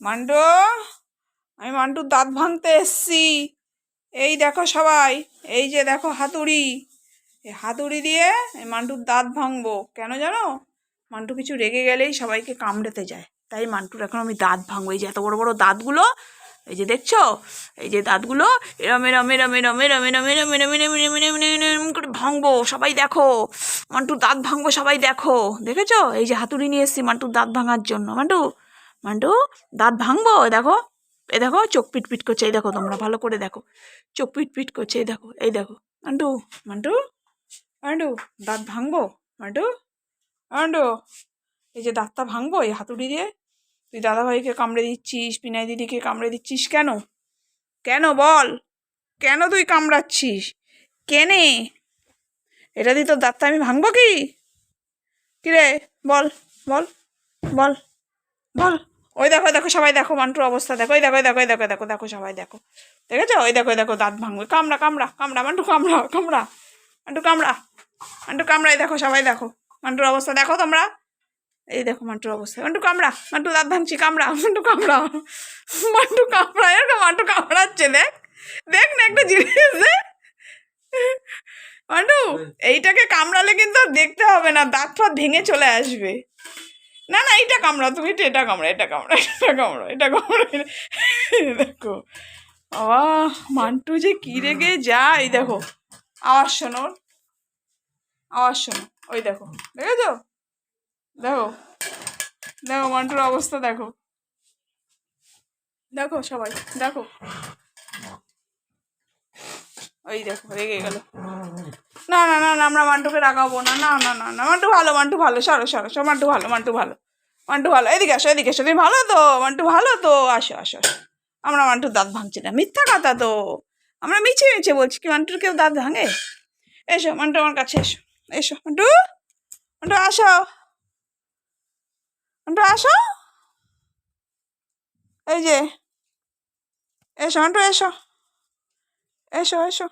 Mantoux আমি মান্টুর দাঁত ভাঙতে এসছি এই দেখো সবাই এই যে দেখো হাতুড়ি এই হাতুড়ি দিয়ে এই মান্টুর দাঁত ভাঙবো কেন জানো মান্টু কিছু রেগে গেলেই সবাইকে কামড়াতে যায় তাই মান্টুর এখন আমি দাঁত ভাঙবো এই যে এত বড় বড় দাঁতগুলো এই যে দেখছ এই যে দাঁতগুলো এরম এরম এরম এরম এরম এরম এরম এরম এরম এরম এরম এরম এরম করে ভাঙবো সবাই দেখো মান্টুর দাঁত ভাঙবো সবাই দেখো দেখেছ এই যে হাতুড়ি নিয়ে এসছি মান্টুর দাঁত ভাঙার জন্য মান্টু মান্টু দাঁত ভাঙবো? দেখো এই দেখো, চোখ পিট পিট করছে, এই দেখো তোমরা, ভালো করে দেখো। চোখ পিট পিট করছে, এই দেখো এই দেখো। মান্টু মান্টু মান্টু দাঁত ভাঙবো? মান্টু মান্টু এই যে দাঁতটা ভাঙবো, এই হাতুড়ি দিয়ে? তুই দাদাভাইকে কামড়ে দিচ্ছিস, পিনাই দিদিকে কামড়ে দিচ্ছিস কেন? কেন বল? কেন তুই কামড়াচ্ছিস? কেনে? এটা দিয়ে তোর দাঁতটা আমি ভাঙবো কি? কিরে, বল বল বল। বল। ওই দেখো দেখো সবাই দেখো মান্টুর অবস্থা দেখো। ওই দেখো দেখো দেখো দেখো দেখো সবাই দেখো। দেখেছ? ওই দেখো দেখো দাঁত ভাঙবে। কামড়া কামড়া কামড়া মান্টু কামড়া কামড়া মান্টু কামড়া মান্টু কামড়া এই দেখো সবাই দেখো। মান্টুর অবস্থা দেখো তোমরা? এই দেখো মান্টুর অবস্থা। মান্টু কামড়া মান্টু দাঁত ভাঙছি কামড়া মান্টু কামড়া মান্টু কামড়া এরকম মান্টু কামড়াচ্ছে দেখ। দেখ না একটা জিনিস মান্টু এইটাকে কামড়ালে কিন্তু দেখতে হবে না দাঁত ফাঁত ভেঙে চলে আসবে। না না, এটা কামড়া তুমি এটা এটা কামড়া এটা কামড়া এটা কামড়া এটা কামড়া দেখো। আহ, মান্টু যে কি রেগে যায়, দেখো। আওয়াজ শোনো আওয়াজ শোনো। ওই দেখো, দেখেছ? দেখো। দেখো, মান্টুর অবস্থা দেখো। দেখো সবাই, দেখো। ওই দেখো, রেগে গেল। না না না না, আমরা মান্টুকে রাগাবো না না না না না, মান্টু ভালো মান্টু ভালো, সরো সরো সরো, মান্টু ভালো মান্টু ভালো মান্টু ভালো, এদিকে আসো এদিকে আসো, তুমি ভালো তো, মান্টু ভালো তো, আসো আসো আসো। আমরা মান্টুর দাঁত ভাঙছি না, মিথ্যা কথা তো, আমরা মিছে মিছে বলছি, কি মান্টুর কেউ দাঁত ভাঙে? এসো, মান্টু আমার কাছে এসো এসো, মান্টু মান্টু আসো মান্টু আসো, এই যে, এসো, মান্টু, এসো এসো এসো